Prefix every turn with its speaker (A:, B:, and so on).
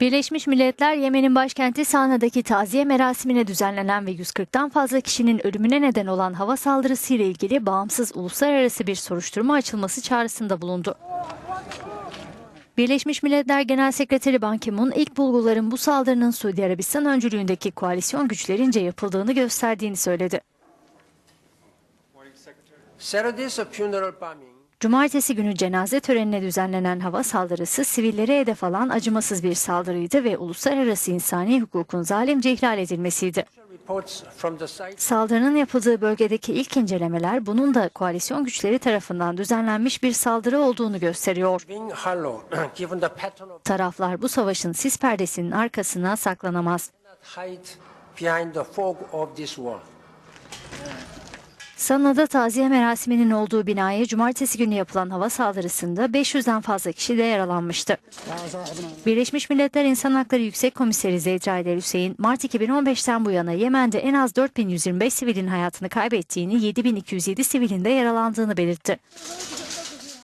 A: Birleşmiş Milletler Yemen'in başkenti Sana'daki taziye merasimine düzenlenen ve 140'tan fazla kişinin ölümüne neden olan hava saldırısı ile ilgili bağımsız uluslararası bir soruşturma açılması çağrısında bulundu. Birleşmiş Milletler Genel Sekreteri Ban Ki-moon ilk bulguların bu saldırının Suudi Arabistan öncülüğündeki koalisyon güçlerince yapıldığını gösterdiğini söyledi. Cumartesi günü cenaze törenine düzenlenen hava saldırısı sivillere hedef alan acımasız bir saldırıydı ve uluslararası insani hukukun zalimce ihlal edilmesiydi. Saldırının yapıldığı bölgedeki ilk incelemeler bunun da koalisyon güçleri tarafından düzenlenmiş bir saldırı olduğunu gösteriyor. Taraflar bu savaşın sis perdesinin arkasına saklanamaz. Sana'da taziye merasiminin olduğu binaya cumartesi günü yapılan hava saldırısında 500'den fazla kişi de yaralanmıştı. Birleşmiş Milletler İnsan Hakları Yüksek Komiseri Zeyd Raed El Hüseyin, Mart 2015'ten bu yana Yemen'de en az 4125 sivilin hayatını kaybettiğini, 7207 sivilin de yaralandığını belirtti.